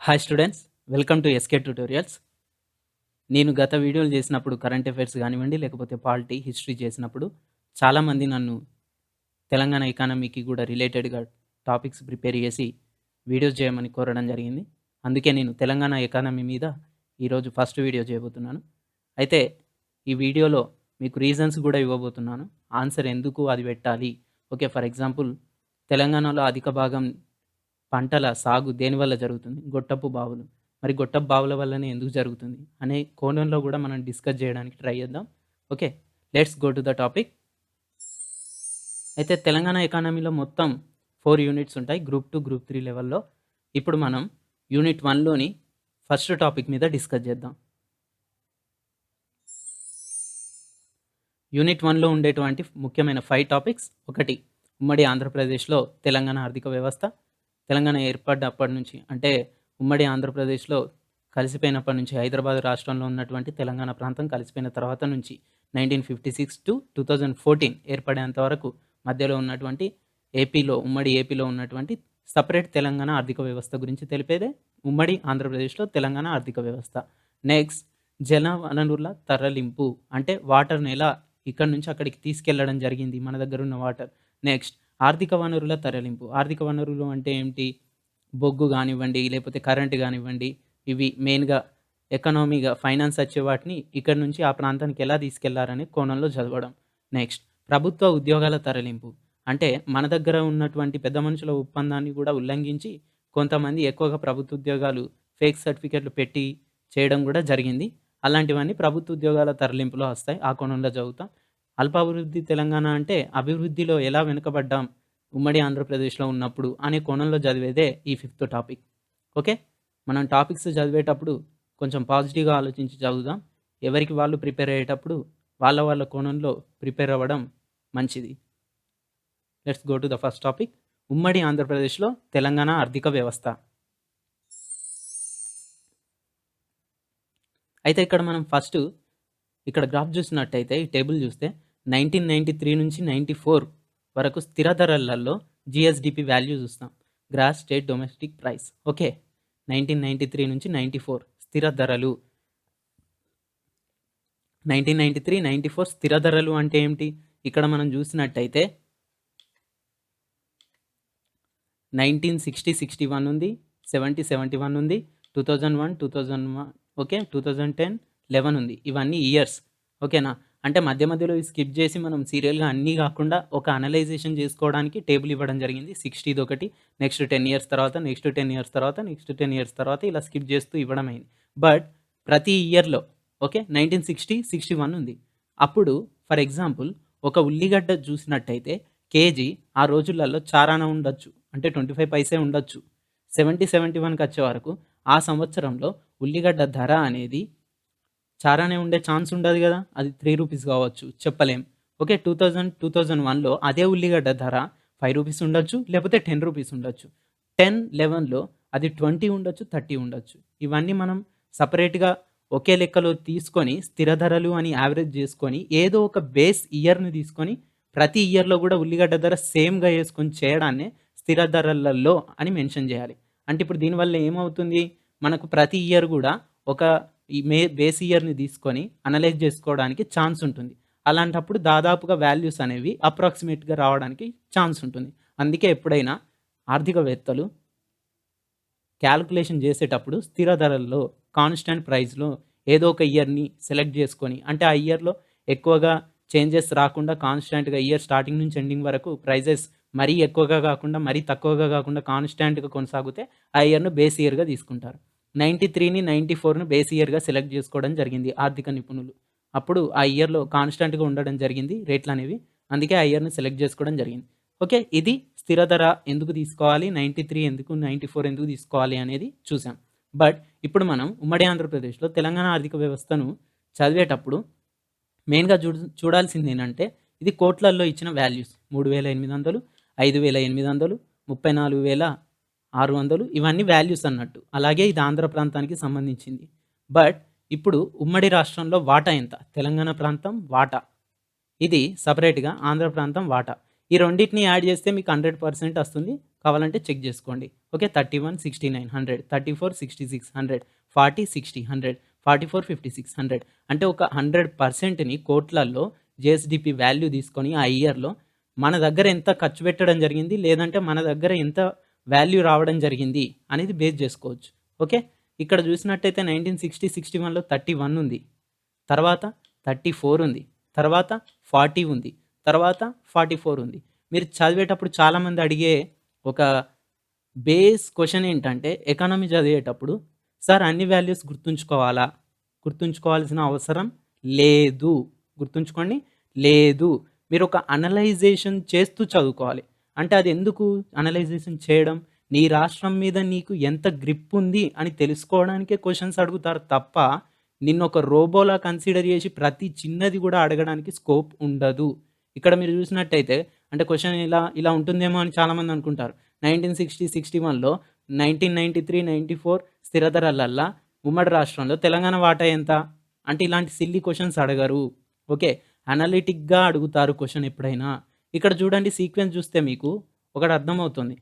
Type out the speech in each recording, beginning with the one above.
Hi students welcome to SK tutorials నేను గత వీడియోలు చేసినప్పుడు కరెంట్ అఫైర్స్ కానివ్వండి లేకపోతే పాలిటీ హిస్టరీ చేసినప్పుడు చాలామంది నన్ను తెలంగాణ ఎకానమీకి కూడా రిలేటెడ్గా టాపిక్స్ ప్రిపేర్ చేసి వీడియోస్ చేయమని కోరడం జరిగింది. అందుకే నేను తెలంగాణ ఎకానమీ మీద ఈరోజు ఫస్ట్ వీడియో చేయబోతున్నాను. అయితే ఈ వీడియోలో మీకు రీజన్స్ కూడా ఇవ్వబోతున్నాను. ఆన్సర్ ఎందుకు అది పెట్టాలి? ఓకే ఫర్ ఎగ్జాంపుల్ తెలంగాణలో అధిక భాగం పంటల సాగు దేనివల్ల జరుగుతుంది? గొట్టపు బావులు. మరి గొట్టపు బావుల వల్లనే ఎందుకు జరుగుతుంది? అనే కోణంలో కూడా మనం డిస్కస్ చేయడానికి ట్రై చేద్దాం. Okay let's go to the topic. అయితే తెలంగాణ ఎకానమీలో మొత్తం ఫోర్ యూనిట్స్ ఉంటాయి గ్రూప్ టూ గ్రూప్ త్రీ లెవెల్లో. ఇప్పుడు మనం యూనిట్ వన్లోని ఫస్ట్ టాపిక్ మీద డిస్కస్ చేద్దాం. యూనిట్ వన్లో ఉండేటువంటి ముఖ్యమైన ఫైవ్ టాపిక్స్. ఒకటి ఉమ్మడి ఆంధ్రప్రదేశ్లో తెలంగాణ ఆర్థిక వ్యవస్థ. తెలంగాణ ఏర్పడ్డప్పటి నుంచి అంటే ఉమ్మడి ఆంధ్రప్రదేశ్లో కలిసిపోయినప్పటి నుంచి హైదరాబాద్ రాష్ట్రంలో ఉన్నటువంటి తెలంగాణ ప్రాంతం కలిసిపోయిన తర్వాత నుంచి nineteen fifty six to two thousand fourteen ఏర్పడేంత వరకు మధ్యలో ఉన్నటువంటి ఏపీలో ఉమ్మడి ఏపీలో ఉన్నటువంటి సపరేట్ తెలంగాణ ఆర్థిక వ్యవస్థ గురించి తెలిపేదే ఉమ్మడి ఆంధ్రప్రదేశ్లో తెలంగాణ ఆర్థిక వ్యవస్థ. నెక్స్ట్ జల వనరుల తరలింపు అంటే వాటర్ని ఎలా ఇక్కడి నుంచి అక్కడికి తీసుకెళ్ళడం జరిగింది మన దగ్గర ఉన్న వాటర్. నెక్స్ట్ ఆర్థిక వనరుల తరలింపు. ఆర్థిక వనరులు అంటే ఏమిటి? బొగ్గు కానివ్వండి లేకపోతే కరెంట్ కానివ్వండి ఇవి మెయిన్గా ఎకనామీగా ఫైనాన్స్ వచ్చే వాటిని ఇక్కడ నుంచి ఆ ప్రాంతానికి ఎలా తీసుకెళ్ళారనే కోణంలో చదవడం. నెక్స్ట్ ప్రభుత్వ ఉద్యోగాల తరలింపు. అంటే మన దగ్గర ఉన్నటువంటి పెద్ద మనుషుల ఒప్పందాన్ని కూడా ఉల్లంఘించి కొంతమంది ఎక్కువగా ప్రభుత్వ ఉద్యోగాలు ఫేక్ సర్టిఫికెట్లు పెట్టి చేయడం కూడా జరిగింది. అలాంటివన్నీ ప్రభుత్వ ఉద్యోగాల తరలింపులో వస్తాయి. ఆ కోణంలో చదువుతాం. అల్పాభివృద్ధి తెలంగాణ అంటే అభివృద్ధిలో ఎలా వెనుకబడ్డాం? ఉమ్మడి ఆంధ్రప్రదేశ్లో ఉన్నప్పుడు అనే కోణంలో చదివేదే ఈ ఫిఫ్త్ టాపిక్. ఓకే? మనం టాపిక్స్ చదివేటప్పుడు కొంచెం పాజిటివ్గా ఆలోచించి చదువుదాం. ఎవరికి వాళ్ళు ప్రిపేర్ అయ్యేటప్పుడు వాళ్ళ వాళ్ళ కోణంలో ప్రిపేర్ అవ్వడం మంచిది. Let's go to the first topic. ఉమ్మడి ఆంధ్రప్రదేశ్లో తెలంగాణ ఆర్థిక వ్యవస్థ. అయితే ఇక్కడ మనం ఫస్ట్ ఇక్కడ గ్రాఫ్ చూసినట్టయితే ఈ టేబుల్ చూస్తే నైన్టీన్ నైంటీ త్రీ నుంచి నైంటీ ఫోర్ వరకు స్థిర ధరలలో జిఎస్డిపి వాల్యూ చూస్తాం. Gross state domestic price okay nineteen ninety three నుంచి నైంటీ ఫోర్ స్థిర ధరలు. Nineteen ninety three ninety four స్థిర ధరలు అంటే ఏమిటి? ఇక్కడ మనం చూసినట్టయితే నైన్టీన్ సిక్స్టీ సిక్స్టీ వన్ ఉంది సెవెంటీ సెవెంటీ వన్ ఉంది two thousand one two thousand one okay two thousand ten eleven ఉంది. ఇవన్నీ ఇయర్స్ ఓకేనా? అంటే మధ్య మధ్యలో స్కిప్ చేసి మనం సీరియల్గా అన్నీ కాకుండా ఒక అనలైజేషన్ చేసుకోవడానికి టేబుల్ ఇవ్వడం జరిగింది. సిక్స్టీది ఒకటి నెక్స్ట్ టెన్ ఇయర్స్ తర్వాత నెక్స్ట్ టెన్ ఇయర్స్ తర్వాత నెక్స్ట్ టెన్ ఇయర్స్ తర్వాత ఇలా స్కిప్ చేస్తూ ఇవ్వడం అయింది. బట్ ప్రతి ఇయర్లో okay nineteen sixty sixty one ఉంది. అప్పుడు ఫర్ ఎగ్జాంపుల్ ఒక ఉల్లిగడ్డ చూసినట్టయితే కేజీ ఆ రోజులలో చారాన ఉండొచ్చు. అంటే ట్వంటీ ఫైవ్ పైసే ఉండొచ్చు. సెవెంటీ సెవెంటీ వన్కి వచ్చే వరకు ఆ సంవత్సరంలో ఉల్లిగడ్డ ధర అనేది చారానే ఉండే ఛాన్స్ ఉండదు కదా? అది త్రీ రూపీస్ కావచ్చు చెప్పలేం. Okay two thousand two thousand వన్లో అదే ఉల్లిగడ్డ ధర ఫైవ్ రూపీస్ ఉండొచ్చు లేకపోతే టెన్ రూపీస్ ఉండొచ్చు. టెన్ లెవెన్లో అది ట్వంటీ ఉండొచ్చు థర్టీ ఉండొచ్చు. ఇవన్నీ మనం సపరేట్గా ఒకే లెక్కలో తీసుకొని స్థిర ధరలు అని యావరేజ్ చేసుకొని ఏదో ఒక బేస్ ఇయర్ని తీసుకొని ప్రతి ఇయర్లో కూడా ఉల్లిగడ్డ ధర సేమ్గా వేసుకొని చేయడాన్నే స్థిర ధరలలో అని మెన్షన్ చేయాలి. అంటే ఇప్పుడు దీనివల్ల ఏమవుతుంది? మనకు ప్రతి ఇయర్ కూడా ఒక ఈ మే బేస్ ఇయర్ని తీసుకొని అనలైజ్ చేసుకోవడానికి ఛాన్స్ ఉంటుంది. అలాంటప్పుడు దాదాపుగా వాల్యూస్ అనేవి అప్రాక్సిమేట్గా రావడానికి ఛాన్స్ ఉంటుంది. అందుకే ఎప్పుడైనా ఆర్థికవేత్తలు క్యాలిక్యులేషన్ చేసేటప్పుడు స్థిర ధరల్లో కాన్స్టెంట్ ప్రైస్లో ఏదో ఒక ఇయర్ని సెలెక్ట్ చేసుకొని అంటే ఆ ఇయర్లో ఎక్కువగా చేంజెస్ రాకుండా కాన్స్టెంట్గా ఇయర్ స్టార్టింగ్ నుంచి ఎండింగ్ వరకు ప్రైజెస్ మరీ ఎక్కువగా కాకుండా మరీ తక్కువగా కాకుండా కాన్స్టాంట్గా కొనసాగితే ఆ ఇయర్ను బేస్ ఇయర్గా తీసుకుంటారు. నైంటీ త్రీని నైంటీ ఫోర్ను బేస్ ఇయర్గా సెలెక్ట్ చేసుకోవడం జరిగింది ఆర్థిక నిపుణులు. అప్పుడు ఆ ఇయర్లో కాన్స్టెంట్గా ఉండడం జరిగింది రేట్లు అనేవి. అందుకే ఆ ఇయర్ని సెలెక్ట్ చేసుకోవడం జరిగింది. ఓకే ఇది స్థిర ధర ఎందుకు తీసుకోవాలి నైంటీ త్రీ ఎందుకు నైంటీ ఫోర్ ఎందుకు తీసుకోవాలి అనేది చూసాం. బట్ ఇప్పుడు మనం ఉమ్మడి ఆంధ్రప్రదేశ్లో తెలంగాణ ఆర్థిక వ్యవస్థను చదివేటప్పుడు మెయిన్గా చూ చూడాల్సింది ఏంటంటే ఇది కోట్లల్లో ఇచ్చిన వాల్యూస్. మూడు వేల ఎనిమిది వందలు ఐదు వేల ఎనిమిది వందలు ముప్పై నాలుగు వేల ఆరు వందలు ఇవన్నీ వాల్యూస్ అన్నట్టు. అలాగే ఇది ఆంధ్ర ప్రాంతానికి సంబంధించింది. బట్ ఇప్పుడు ఉమ్మడి రాష్ట్రంలో వాటా ఎంత? తెలంగాణ ప్రాంతం వాటా. ఇది సపరేట్గా ఆంధ్ర ప్రాంతం వాటా. ఈ రెండింటిని యాడ్ చేస్తే మీకు హండ్రెడ్ పర్సెంట్ వస్తుంది. కావాలంటే చెక్ చేసుకోండి. Okay thirty one sixty nine hundred. Thirty four sixty six hundred. Forty sixty hundred. Forty four fifty six hundred. అంటే ఒక హండ్రెడ్ పర్సెంట్ని కోట్లల్లో జేఎస్డిపి వాల్యూ తీసుకొని ఆ ఇయర్లో మన దగ్గర ఎంత ఖర్చు పెట్టడం జరిగింది? లేదంటే మన దగ్గర ఎంత వాల్యూ రావడం జరిగింది అనేది బేస్ చేసుకోవచ్చు. ఓకే? ఇక్కడ చూసినట్టయితే నైన్టీన్ సిక్స్టీ సిక్స్టీ వన్లో థర్టీ వన్ ఉంది. తర్వాత థర్టీ ఫోర్ ఉంది. తర్వాత ఫార్టీ ఉంది. తర్వాత ఫార్టీ ఫోర్ ఉంది. మీరు చదివేటప్పుడు చాలామంది అడిగే ఒక బేస్ క్వశ్చన్ ఏంటంటే ఎకానమీ చదివేటప్పుడు సార్ అన్ని వాల్యూస్ గుర్తుంచుకోవాలా? గుర్తుంచుకోవాల్సిన అవసరం లేదు. గుర్తుంచుకోండి లేదు. మీరు ఒక అనలైజేషన్ చేస్తూ చదువుకోవాలి. అంటే అది ఎందుకు అనలైజేషన్ చేయడం? నీ రాష్ట్రం మీద నీకు ఎంత గ్రిప్ ఉంది అని తెలుసుకోవడానికే క్వశ్చన్స్ అడుగుతారు తప్ప నిన్ను ఒక రోబోలా కన్సిడర్ చేసి ప్రతి చిన్నది కూడా అడగడానికి స్కోప్ ఉండదు. ఇక్కడ మీరు చూసినట్టయితే అంటే క్వశ్చన్ ఇలా ఇలా ఉంటుందేమో అని చాలామంది అనుకుంటారు. నైన్టీన్ సిక్స్టీ సిక్స్టీ వన్లో nineteen ninety three ninety four స్థిరధరలల్లా ఉమ్మడి రాష్ట్రంలో తెలంగాణ వాటా ఎంత? అంటే ఇలాంటి సిల్లీ క్వశ్చన్స్ అడగరు. ఓకే అనలిటిక్గా అడుగుతారు క్వశ్చన్ ఎప్పుడైనా. ఇక్కడ చూడండి సీక్వెన్స్ చూస్తే మీకు ఒకటి అర్థమవుతుంది.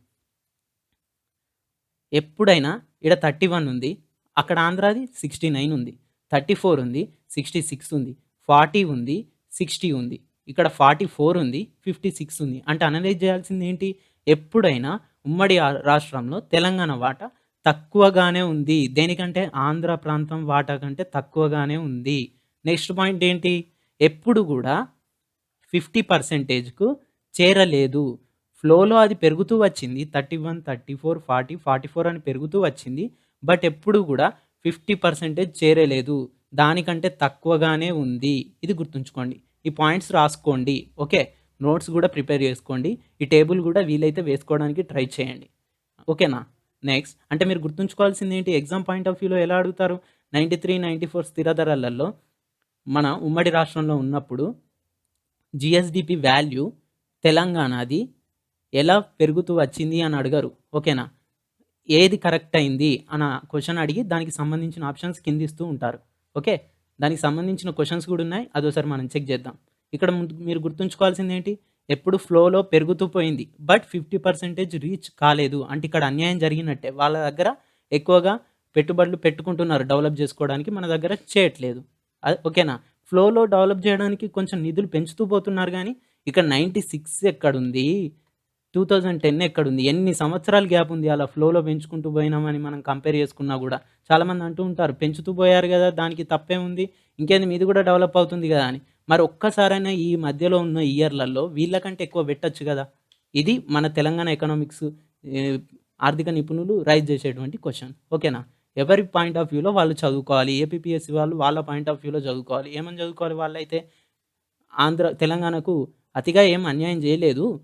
ఎప్పుడైనా ఇక్కడ థర్టీ వన్ ఉంది అక్కడ ఆంధ్రాది సిక్స్టీ నైన్ ఉంది థర్టీ ఫోర్ ఉంది సిక్స్టీ సిక్స్ ఉంది ఫార్టీ ఉంది సిక్స్టీ ఉంది ఇక్కడ ఫార్టీ ఫోర్ ఉంది ఫిఫ్టీ సిక్స్ ఉంది అంటే అనలైజ్ చేయాల్సింది ఏంటి? ఎప్పుడైనా ఉమ్మడి రాష్ట్రంలో తెలంగాణ వాటా తక్కువగానే ఉంది. దేనికంటే? ఆంధ్ర ప్రాంతం వాటా కంటే తక్కువగానే ఉంది. నెక్స్ట్ పాయింట్ ఏంటి? ఎప్పుడు కూడా ఫిఫ్టీ పర్సెంటేజ్కు చేరలేదు. ఫ్లోలో అది పెరుగుతూ వచ్చింది. Thirty one thirty four forty forty four అని పెరుగుతూ వచ్చింది. బట్ ఎప్పుడు కూడా ఫిఫ్టీ పర్సెంటేజ్ చేరలేదు. దానికంటే తక్కువగానే ఉంది. ఇది గుర్తుంచుకోండి. ఈ పాయింట్స్ రాసుకోండి. ఓకే? నోట్స్ కూడా ప్రిపేర్ చేసుకోండి. ఈ టేబుల్ కూడా వీలైతే వేసుకోవడానికి ట్రై చేయండి. ఓకేనా? నెక్స్ట్. అంటే మీరు గుర్తుంచుకోవాల్సింది ఏంటి? ఎగ్జామ్ పాయింట్ ఆఫ్ వ్యూలో ఎలా అడుగుతారు? నైంటీ త్రీ నైంటీ ఫోర్ స్థిర ధరలలో మన ఉమ్మడి రాష్ట్రంలో ఉన్నప్పుడు జిఎస్డిపి వాల్యూ తెలంగాణది ఎలా పెరుగుతూ వచ్చింది అని అడగరు. ఓకేనా? ఏది కరెక్ట్ అయింది అన్న క్వశ్చన్ అడిగి దానికి సంబంధించిన ఆప్షన్స్ కింద ఇస్తూ ఉంటారు. ఓకే? దానికి సంబంధించిన క్వశ్చన్స్ కూడా ఉన్నాయి. అదోసారి మనం చెక్ చేద్దాం. ఇక్కడ ముందు మీరు గుర్తుంచుకోవాల్సింది ఏంటి? ఎప్పుడు ఫ్లోలో పెరుగుతూ పోయింది. బట్ ఫిఫ్టీ పర్సెంటేజ్ రీచ్ కాలేదు. అంటే ఇక్కడ అన్యాయం జరిగినట్టే. వాళ్ళ దగ్గర ఎక్కువగా పెట్టుబడులు పెట్టుకుంటున్నారు. డెవలప్ చేసుకోవడానికి మన దగ్గర చేయట్లేదు. ఓకేనా? ఫ్లోలో డెవలప్ చేయడానికి కొంచెం నిధులు పెంచుతూ పోతున్నారు కానీ ఇక్కడ నైంటీ సిక్స్ ఎక్కడుంది? టూ థౌజండ్ టెన్ ఎక్కడుంది? ఎన్ని సంవత్సరాల గ్యాప్ ఉంది అలా ఫ్లోలో పెంచుకుంటూ పోయినామని మనం కంపేర్ చేసుకున్నా కూడా. చాలామంది అంటూ ఉంటారు పెంచుతూ పోయారు కదా దానికి తప్పే ఉంది ఇంకేంది మీది కూడా డెవలప్ అవుతుంది కదా అని. మరి ఒక్కసారైనా ఈ మధ్యలో ఉన్న ఇయర్లలో వీళ్ళకంటే ఎక్కువ పెట్టచ్చు కదా? ఇది మన తెలంగాణ ఎకనామిక్స్ ఆర్థిక నిపుణులు రైజ్ చేసేటువంటి క్వశ్చన్. ఓకేనా? ఎవరి పాయింట్ ఆఫ్ వ్యూలో వాళ్ళు చదువుకోవాలి? ఏపీఎస్సి వాళ్ళు వాళ్ళ పాయింట్ ఆఫ్ వ్యూలో చదువుకోవాలి. ఏమని చదువుకోవాలి వాళ్ళైతే? ఆంధ్ర తెలంగాణకు అతిగా ఏం అన్యాయం చేయలేదు.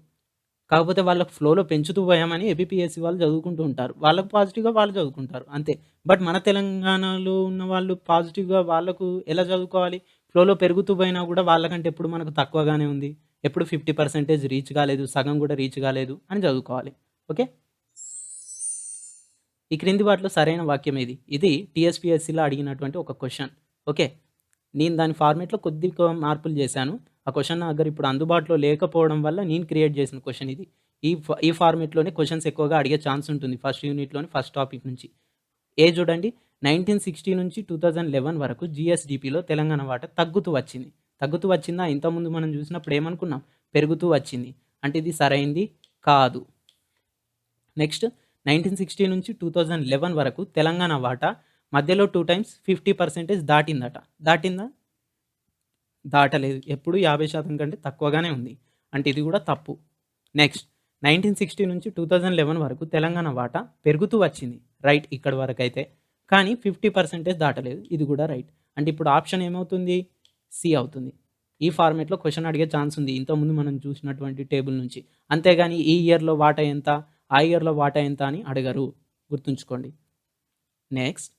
కాకపోతే వాళ్ళకి ఫ్లోలో పెంచుతూ పోయామని ఏపీఎస్సి వాళ్ళు చదువుకుంటూ ఉంటారు. వాళ్ళకు పాజిటివ్గా వాళ్ళు చదువుకుంటారు అంతే. బట్ మన తెలంగాణలో ఉన్న వాళ్ళు పాజిటివ్గా వాళ్ళకు ఎలా చదువుకోవాలి? ఫ్లోలో పెరుగుతూ పోయినా కూడా వాళ్ళకంటే ఎప్పుడు మనకు తక్కువగానే ఉంది. ఎప్పుడు ఫిఫ్టీ పర్సెంటేజ్ రీచ్ కాలేదు సగం కూడా రీచ్ కాలేదు అని చదువుకోవాలి. ఓకే? ఈ క్రింది వాటిలో సరైన వాక్యం ఇది ఇది టీఎస్పీఎస్సీలో అడిగినటువంటి ఒక క్వశ్చన్. ఓకే? నేను దాని ఫార్మేట్లో కొద్దిగా మార్పులు చేశాను. ఆ క్వశ్చన్ నా దగ్గర ఇప్పుడు అందుబాటులో లేకపోవడం వల్ల నేను క్రియేట్ చేసిన క్వశ్చన్ ఇది. ఈ ఈ ఫార్మేట్లోనే క్వశ్చన్స్ ఎక్కువగా అడిగే ఛాన్స్ ఉంటుంది ఫస్ట్ యూనిట్లోని ఫస్ట్ టాపిక్ నుంచి. ఏ చూడండి? నైన్టీన్ సిక్స్టీ నుంచి టూ థౌజండ్ లెవెన్ వరకు జిఎస్డిపిలో తెలంగాణ వాట తగ్గుతూ వచ్చింది. తగ్గుతూ వచ్చిందా? ఇంతకుముందు మనం చూసినప్పుడు ఏమనుకున్నాం? పెరుగుతూ వచ్చింది. అంటే ఇది సరైంది? కాదు. నెక్స్ట్ నైన్టీన్ సిక్స్టీ నుంచి టూ థౌజండ్ లెవెన్ వరకు తెలంగాణ వాటా మధ్యలో టూ టైమ్స్ ఫిఫ్టీ పర్సెంటేజ్ దాటిందట. దాటిందా? దాటలేదు. ఎప్పుడు యాభై శాతం కంటే తక్కువగానే ఉంది. అంటే ఇది కూడా తప్పు. నెక్స్ట్ నైన్టీన్ సిక్స్టీ నుంచి టూ థౌజండ్ లెవెన్ వరకు తెలంగాణ వాటా పెరుగుతూ వచ్చింది. రైట్ ఇక్కడ వరకు అయితే కానీ ఫిఫ్టీ పర్సెంటేజ్ దాటలేదు. ఇది కూడా రైట్ అంటే ఇప్పుడు ఆప్షన్ ఏమవుతుంది? సి అవుతుంది. ఈ ఫార్మేట్లో క్వశ్చన్ అడిగే ఛాన్స్ ఉంది. ఇంతకుముందు మనం చూసినటువంటి టేబుల్ నుంచి. అంతేగాని ఈ ఇయర్లో వాటా ఎంత? ఆ ఇయర్లో వాటా ఎంత అని అడగరు. గుర్తుంచుకోండి. నెక్స్ట్.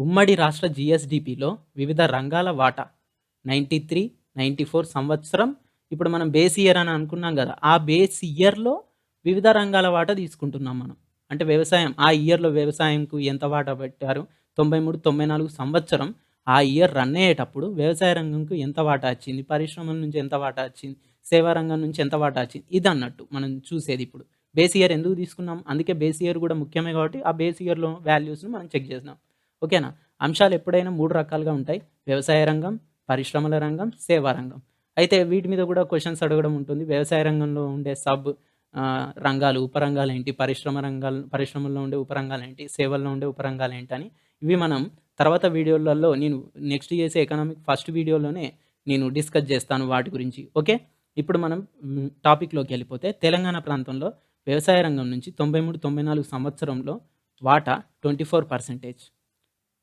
ఉమ్మడి రాష్ట్ర జిఎస్డిపిలో వివిధ రంగాల వాటా. నైంటీ త్రీ నైంటీ ఫోర్ సంవత్సరం. ఇప్పుడు మనం బేస్ ఇయర్ అని అనుకున్నాం కదా. ఆ బేస్ ఇయర్లో వివిధ రంగాల వాటా తీసుకుంటున్నాం మనం. అంటే వ్యవసాయం. ఆ ఇయర్లో వ్యవసాయంకు ఎంత వాటా పెట్టారు? తొంభై మూడు తొంభై నాలుగు సంవత్సరం. ఆ ఇయర్ రన్ అయ్యేటప్పుడు వ్యవసాయ రంగంకు ఎంత వాటా వచ్చింది? పరిశ్రమల నుంచి ఎంత వాటా వచ్చింది? సేవారంగం నుంచి ఎంత వాటా వచ్చింది? ఇది అన్నట్టు మనం చూసేది ఇప్పుడు. బేస్ ఇయర్ ఎందుకు తీసుకున్నాం? అందుకే బేస్ ఇయర్ కూడా ముఖ్యమే కాబట్టి ఆ బేస్ ఇయర్లో వాల్యూస్ను మనం చెక్ చేసినాం. ఓకేనా? అంశాలు ఎప్పుడైనా మూడు రకాలుగా ఉంటాయి. వ్యవసాయ రంగం పరిశ్రమల రంగం సేవా రంగం. అయితే వీటి మీద కూడా క్వశ్చన్స్ అడగడం ఉంటుంది. వ్యవసాయ రంగంలో ఉండే సబ్ రంగాలు ఉపరంగాలు ఏంటి? పరిశ్రమ రంగాలు పరిశ్రమల్లో ఉండే ఉపరంగాలు ఏంటి? సేవల్లో ఉండే ఉపరంగాలు ఏంటి అని ఇవి మనం తర్వాత వీడియోలలో నేను నెక్స్ట్ చేసే ఎకనామిక్ ఫస్ట్ వీడియోలోనే నేను డిస్కస్ చేస్తాను వాటి గురించి. ఓకే? ఇప్పుడు మనం టాపిక్లోకి వెళ్ళిపోతే తెలంగాణ ప్రాంతంలో వ్యవసాయ రంగం నుంచి తొంభై మూడు తొంభై నాలుగు సంవత్సరంలో వాటా ట్వంటీ ఫోర్ పర్సెంటేజ్.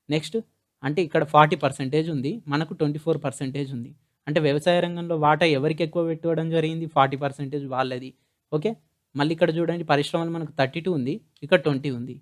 నెక్స్ట్ అంటే ఇక్కడ ఫార్టీ పర్సెంటేజ్ ఉంది మనకు ట్వంటీ ఫోర్ పర్సెంటేజ్ ఉంది. అంటే వ్యవసాయ రంగంలో వాటా ఎవరికి ఎక్కువ పెట్టుకోవడం జరిగింది? ఫార్టీ పర్సెంటేజ్ వాళ్ళది. ఓకే? మళ్ళీ ఇక్కడ చూడండి పరిశ్రమలు మనకు థర్టీ టూ ఉంది ఇక్కడ ట్వంటీ ఉంది.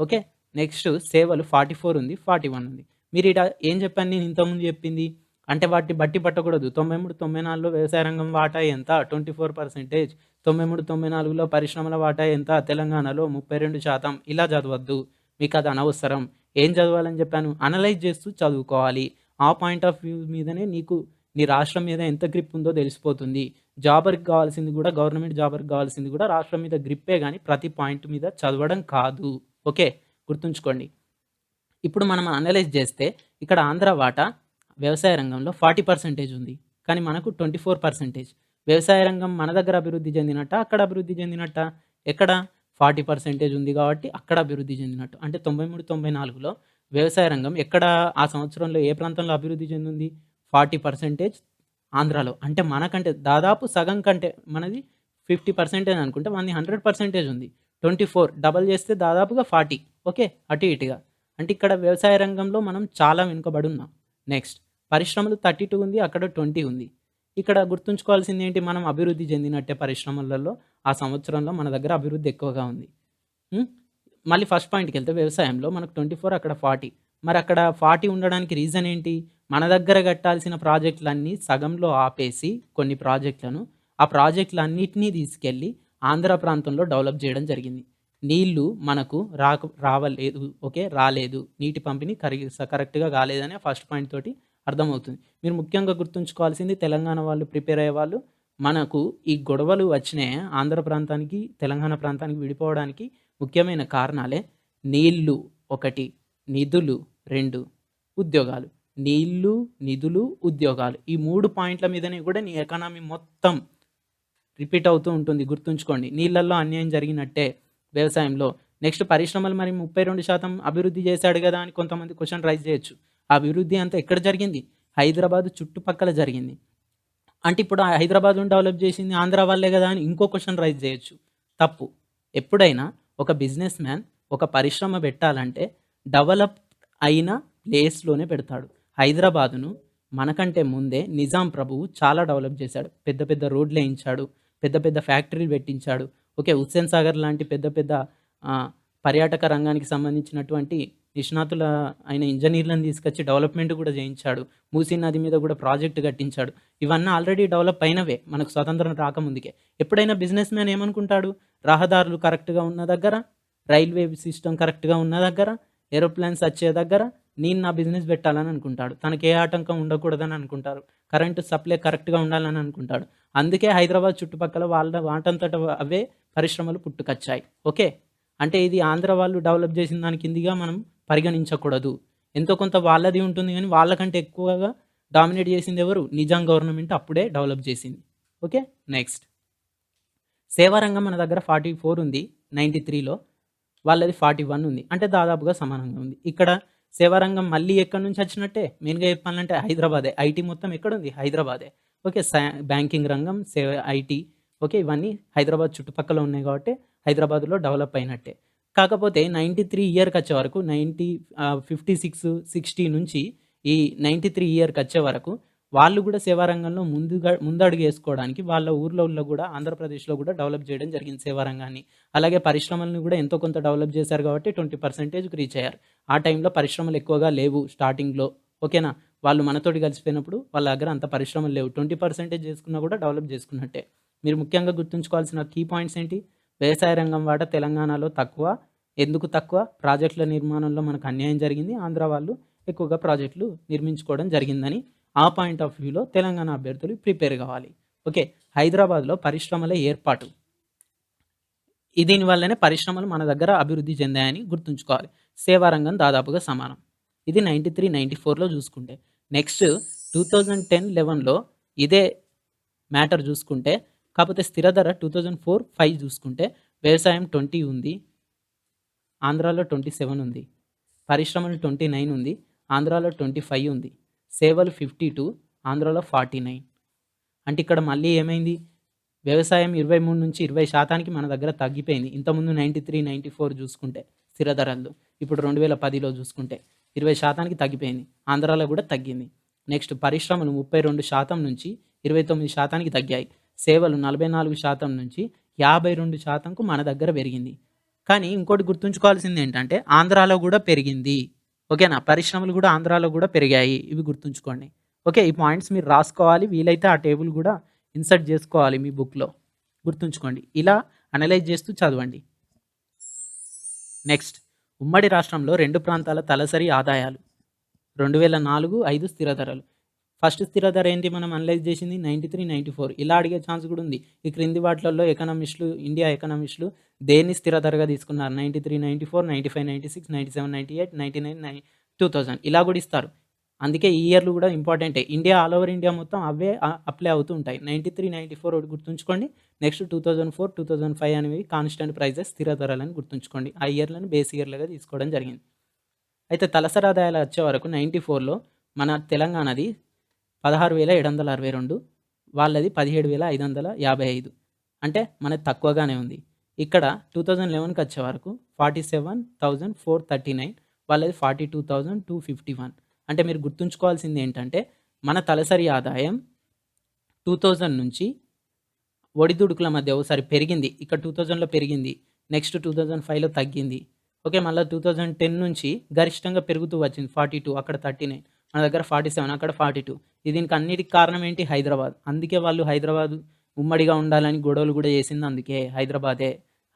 ఓకే? నెక్స్ట్ సేవలు ఫార్టీ ఫోర్ ఉంది ఫార్టీ వన్ ఉంది. మీరు ఇట ఏం చెప్పాను నేను ఇంతకుముందు చెప్పింది. అంటే వాటిని బట్టి పట్టకూడదు. తొంభై మూడు తొంభై నాలుగులో వ్యవసాయ రంగం వాటా ఎంత? Twenty four percentage. తొంభై మూడు తొంభై నాలుగులో పరిశ్రమల వాటా ఎంత? తెలంగాణలో ముప్పై రెండు శాతం. ఇలా చదవద్దు. మీకు అది అనవసరం. ఏం చదవాలని చెప్పాను? అనలైజ్ చేస్తూ చదువుకోవాలి. ఆ పాయింట్ ఆఫ్ వ్యూ మీదనే నీకు నీ రాష్ట్రం మీద ఎంత గ్రిప్ ఉందో తెలిసిపోతుంది. జాబర్కి కావాల్సింది కూడా గవర్నమెంట్ జాబర్కి కావాల్సింది కూడా రాష్ట్రం మీద గ్రిప్పే కానీ ప్రతి పాయింట్ మీద చదవడం కాదు. ఓకే? గుర్తుంచుకోండి. ఇప్పుడు మనం అనలైజ్ చేస్తే ఇక్కడ ఆంధ్ర వాటా వ్యవసాయ రంగంలో ఫార్టీ పర్సెంటేజ్ ఉంది. కానీ మనకు ట్వంటీ ఫోర్ పర్సెంటేజ్. వ్యవసాయ రంగం మన దగ్గర అభివృద్ధి చెందినట్ట? అక్కడ అభివృద్ధి చెందినట్ట? ఎక్కడ? ఫార్టీ పర్సెంటేజ్ ఉంది కాబట్టి అక్కడ అభివృద్ధి చెందినట్టు. అంటే తొంభై మూడు తొంభై నాలుగులో వ్యవసాయ రంగం ఎక్కడ ఆ సంవత్సరంలో ఏ ప్రాంతంలో అభివృద్ధి చెందింది? ఫార్టీ పర్సెంటేజ్ ఆంధ్రాలో. అంటే మనకంటే దాదాపు సగం కంటే మనది ఫిఫ్టీ పర్సెంటేజ్ అనుకుంటే మనది హండ్రెడ్ పర్సెంటేజ్ ఉంది. ట్వంటీ ఫోర్ డబల్ చేస్తే దాదాపుగా ఫార్టీ. ఓకే? అటు ఇటుగా. అంటే ఇక్కడ వ్యవసాయ రంగంలో మనం చాలా వెనుకబడి ఉన్నాం. నెక్స్ట్ పరిశ్రమలు థర్టీ టూ ఉంది అక్కడ ట్వంటీ ఉంది. ఇక్కడ గుర్తుంచుకోవాల్సింది ఏంటి మనం అభివృద్ధి చెందినట్టే పరిశ్రమలలో ఆ సంవత్సరంలో మన దగ్గర అభివృద్ధి ఎక్కువగా ఉంది. మళ్ళీ ఫస్ట్ పాయింట్కి వెళ్తే వ్యవసాయంలో మనకు ట్వంటీ ఫోర్ అక్కడ ఫార్టీ మరి అక్కడ ఫార్టీ ఉండడానికి రీజన్ ఏంటి? మన దగ్గర కట్టాల్సిన ప్రాజెక్టులన్నీ సగంలో ఆపేసి కొన్ని ప్రాజెక్టులను ఆ ప్రాజెక్టులన్నింటినీ తీసుకెళ్ళి ఆంధ్ర ప్రాంతంలో డెవలప్ చేయడం జరిగింది. నీళ్ళు మనకు రాక రావలేదు ఓకే? రాలేదు. నీటి పంపిణీ కరి కరెక్ట్గా కాలేదని ఫస్ట్ పాయింట్ తోటి అర్థమవుతుంది. మీరు ముఖ్యంగా గుర్తుంచుకోవాల్సింది తెలంగాణ వాళ్ళు ప్రిపేర్ అయ్యే వాళ్ళు మనకు ఈ గొడవలు వచ్చినాయి ఆంధ్ర ప్రాంతానికి తెలంగాణ ప్రాంతానికి విడిపోవడానికి ముఖ్యమైన కారణాలే నీళ్ళు ఒకటి నిధులు రెండు ఉద్యోగాలు. నీళ్ళు నిధులు ఉద్యోగాలు. ఈ మూడు పాయింట్ల మీదనే కూడా నీ ఎకానమీ మొత్తం రిపీట్ అవుతూ ఉంటుంది. గుర్తుంచుకోండి. నీళ్ళల్లో అన్యాయం జరిగినట్టే వ్యవసాయంలో. నెక్స్ట్ పరిశ్రమలు మరి ముప్పై రెండు శాతం అభివృద్ధి చేశాడు కదా అని కొంతమంది క్వశ్చన్ రైజ్ చేయొచ్చు. ఆ అభివృద్ధి అంతా ఎక్కడ జరిగింది? హైదరాబాద్ చుట్టుపక్కల జరిగింది. అంటే ఇప్పుడు ఆ హైదరాబాద్ను డెవలప్ చేసింది ఆంధ్ర వాళ్ళే కదా అని ఇంకో క్వశ్చన్ రైజ్ చేయొచ్చు. తప్పు. ఎప్పుడైనా ఒక బిజినెస్ మ్యాన్ ఒక పరిశ్రమ పెట్టాలంటే డెవలప్ అయిన ప్లేస్లోనే పెడతాడు. హైదరాబాదును మనకంటే ముందే నిజాం ప్రభువు చాలా డెవలప్ చేశాడు. పెద్ద పెద్ద రోడ్లు వేయించాడు. పెద్ద పెద్ద ఫ్యాక్టరీలు పెట్టించాడు. ఓకే హుస్సేన్ సాగర్ లాంటి పెద్ద పెద్ద పర్యాటక రంగానికి సంబంధించినటువంటి నిష్ణాతుల ఆయన ఇంజనీర్లను తీసుకొచ్చి డెవలప్మెంట్ కూడా చేయించాడు. మూసీ నది మీద కూడా ప్రాజెక్ట్ కట్టించాడు. ఇవన్నీ ఆల్రెడీ డెవలప్ అయినవే మనకు స్వతంత్రం రాకముందుకే. ఎప్పుడైనా బిజినెస్ మ్యాన్ ఏమనుకుంటాడు? రహదారులు కరెక్ట్గా ఉన్న దగ్గర? రైల్వే సిస్టమ్ కరెక్ట్గా ఉన్న దగ్గర? ఏరోప్లేన్స్ వచ్చే దగ్గర? నేను నా బిజినెస్ పెట్టాలని అనుకుంటాడు. తనకి ఏ ఆటంకం ఉండకూడదని అనుకుంటారు. కరెంటు సప్లై కరెక్ట్గా ఉండాలని అనుకుంటాడు. అందుకే హైదరాబాద్ చుట్టుపక్కల వాళ్ళ వాటంతట అవే పరిశ్రమలు పుట్టుకొచ్చాయి. ఓకే? అంటే ఇది ఆంధ్ర వాళ్ళు డెవలప్ చేసిన దాని కిందిగా మనం పరిగణించకూడదు. ఎంతో కొంత వాళ్ళది ఉంటుంది కానీ వాళ్ళకంటే ఎక్కువగా డామినేట్ చేసింది ఎవరు? నిజాం గవర్నమెంట్ అప్పుడే డెవలప్ చేసింది. ఓకే? నెక్స్ట్. సేవారంగం మన దగ్గర ఫార్టీ ఫోర్ ఉంది నైంటీ త్రీలో. వాళ్ళది ఫార్టీ వన్ ఉంది. అంటే దాదాపుగా సమానంగా ఉంది. ఇక్కడ సేవారంగం మళ్ళీ ఎక్కడి నుంచి వచ్చినట్టే? మెయిన్గా చెప్పాలంటే హైదరాబాదే. ఐటీ మొత్తం ఎక్కడ ఉంది హైదరాబాదే. ఓకే? బ్యాంకింగ్ రంగం సేవ ఐటీ. ఓకే ఇవన్నీ హైదరాబాద్ చుట్టుపక్కల ఉన్నాయి కాబట్టి హైదరాబాద్లో డెవలప్ అయినట్టే. కాకపోతే నైంటీ త్రీ ఇయర్కి వచ్చే వరకు నైంటీ ఫిఫ్టీ సిక్స్ సిక్స్టీ నుంచి ఈ నైంటీ త్రీ ఇయర్కి వచ్చే వరకు వాళ్ళు కూడా సేవారంగంలో ముందుగా ముందడుగు వేసుకోవడానికి వాళ్ళ ఊర్లలో కూడా ఆంధ్రప్రదేశ్లో కూడా డెవలప్ చేయడం జరిగింది సేవారంగాన్ని. అలాగే పరిశ్రమలను కూడా ఎంతో కొంత డెవలప్ చేశారు కాబట్టి ట్వంటీ పర్సెంటేజ్కి రీచ్ అయ్యారు. ఆ టైంలో పరిశ్రమలు ఎక్కువగా లేవు స్టార్టింగ్లో ఓకేనా? వాళ్ళు మనతోటి కలిసిపోయినప్పుడు వాళ్ళ దగ్గర అంత పరిశ్రమలు లేవు. ట్వంటీ పర్సెంటేజ్ చేసుకున్నా కూడా డెవలప్ చేసుకున్నట్టే. మీరు ముఖ్యంగా గుర్తుంచుకోవాల్సిన కీ పాయింట్స్ ఏంటి? వ్యవసాయ రంగం వాట తెలంగాణలో తక్కువ. ఎందుకు తక్కువ? ప్రాజెక్టుల నిర్మాణంలో మనకు అన్యాయం జరిగింది. ఆంధ్ర వాళ్ళు ఎక్కువగా ప్రాజెక్టులు నిర్మించుకోవడం జరిగిందని ఆ పాయింట్ ఆఫ్ వ్యూలో తెలంగాణ అభ్యర్థులు ప్రిపేర్ కావాలి. ఓకే హైదరాబాద్లో పరిశ్రమల ఏర్పాటు. దీనివల్లనే పరిశ్రమలు మన దగ్గర అభివృద్ధి చెందాయని గుర్తుంచుకోవాలి. సేవా రంగం దాదాపుగా సమానం. ఇది నైంటీ త్రీ నైంటీ ఫోర్లో చూసుకుంటే. నెక్స్ట్ టూ థౌజండ్ టెన్ లెవెన్లో ఇదే మ్యాటర్ చూసుకుంటే కాకపోతే స్థిర ధర టూ థౌజండ్ ఫోర్ ఫైవ్ చూసుకుంటే వ్యవసాయం ట్వంటీ ఉంది ఆంధ్రాలో ట్వంటీ సెవెన్ ఉంది పరిశ్రమలు ట్వంటీ నైన్ ఉంది ఆంధ్రాలో ట్వంటీ ఫైవ్ ఉంది సేవలు ఫిఫ్టీ టూ ఆంధ్రాలో ఫార్టీ నైన్ అంటే ఇక్కడ మళ్ళీ ఏమైంది? వ్యవసాయం ఇరవై మూడు నుంచి ఇరవై శాతానికి మన దగ్గర తగ్గిపోయింది. ఇంతకుముందు నైంటీ త్రీ నైంటీ ఫోర్ చూసుకుంటే స్థిర ధరలు ఇప్పుడు రెండు వేల పదిలో చూసుకుంటే ఇరవై శాతానికి తగ్గిపోయింది ఆంధ్రాలో కూడా తగ్గింది. నెక్స్ట్ పరిశ్రమలు ముప్పై రెండు శాతం నుంచి ఇరవై తొమ్మిది శాతానికి తగ్గాయి. సేవలు నలభై నాలుగు శాతం నుంచి యాభై రెండు శాతంకు మన దగ్గర పెరిగింది. కానీ ఇంకోటి గుర్తుంచుకోవాల్సింది ఏంటంటే ఆంధ్రాలో కూడా పెరిగింది. ఓకేనా? పరిశ్రమలు కూడా ఆంధ్రాలో కూడా పెరిగాయి. ఇవి గుర్తుంచుకోండి. ఓకే ఈ పాయింట్స్ మీరు రాసుకోవాలి. వీలైతే ఆ టేబుల్ కూడా ఇన్సర్ట్ చేసుకోవాలి మీ బుక్లో. గుర్తుంచుకోండి. ఇలా అనలైజ్ చేస్తూ చదవండి. నెక్స్ట్ ఉమ్మడి రాష్ట్రంలో రెండు ప్రాంతాల తలసరి ఆదాయాలు. రెండు వేల నాలుగు ఐదు స్థిర ధరలు ఫస్ట్ స్థిర ధర ఏంటి మనం అనలైజ్ చేసింది? Ninety three ninety four. ఇలా అడిగే ఛాన్స్ కూడా ఉంది. ఈ క్రింది వాటిలలో ఎకనామిస్టులు ఇండియా ఎకనామిస్టులు దేన్ని స్థిర ధరగా తీసుకున్నారు? Ninety three ninety four ninety five ninety six ninety seven ninety eight ninety nine nine two thousand. ఇలా కూడా ఇస్తారు. అందుకే ఈ ఇయర్లు కూడా ఇంపార్టెంటే. ఇండియా ఆల్ ఓవర్ ఇండియా మొత్తం అవే అప్లై అవుతూ ఉంటాయి. నైంటీ త్రీ నైంటీ ఫోర్ ఒకటి గుర్తుంచుకోండి. Next two thousand four two thousand five అనేవి కాన్స్టెంట్ ప్రైజెస్ స్థిర ధరలని గుర్తుంచుకోండి. ఆ ఇయర్లను బేస్ ఇయర్లుగా తీసుకోవడం జరిగింది. అయితే తలసరి ఆదాయాలు వచ్చే వరకు నైంటీ ఫోర్లో మన తెలంగాణది పదహారు వేల ఏడు వందల అరవై రెండు వాళ్ళది పదిహేడు వేల ఐదు వందల యాభై ఐదు. అంటే మనది తక్కువగానే ఉంది. ఇక్కడ టూ థౌజండ్ లెవెన్కి వచ్చే వరకు forty seven thousand four thirty nine వాళ్ళది forty two thousand two fifty one. అంటే మీరు గుర్తుంచుకోవాల్సింది ఏంటంటే మన తలసరి ఆదాయం టూ థౌజండ్ నుంచి ఒడిదుడుకుల మధ్య ఒకసారి పెరిగింది. ఇక్కడ టూ థౌజండ్లో పెరిగింది. నెక్స్ట్ టూ థౌజండ్ ఫైవ్లో తగ్గింది. ఓకే మళ్ళీ టూ థౌజండ్ టెన్ నుంచి గరిష్టంగా పెరుగుతూ వచ్చింది ఫార్టీ టూ అక్కడ థర్టీ నైన్. మన దగ్గర ఫార్టీ సెవెన్ అక్కడ ఫార్టీ టూ దీనికి అన్నిటికి కారణం ఏంటి? హైదరాబాద్. అందుకే వాళ్ళు హైదరాబాద్ ఉమ్మడిగా ఉండాలని గొడవలు కూడా చేసింది అందుకే హైదరాబాదే.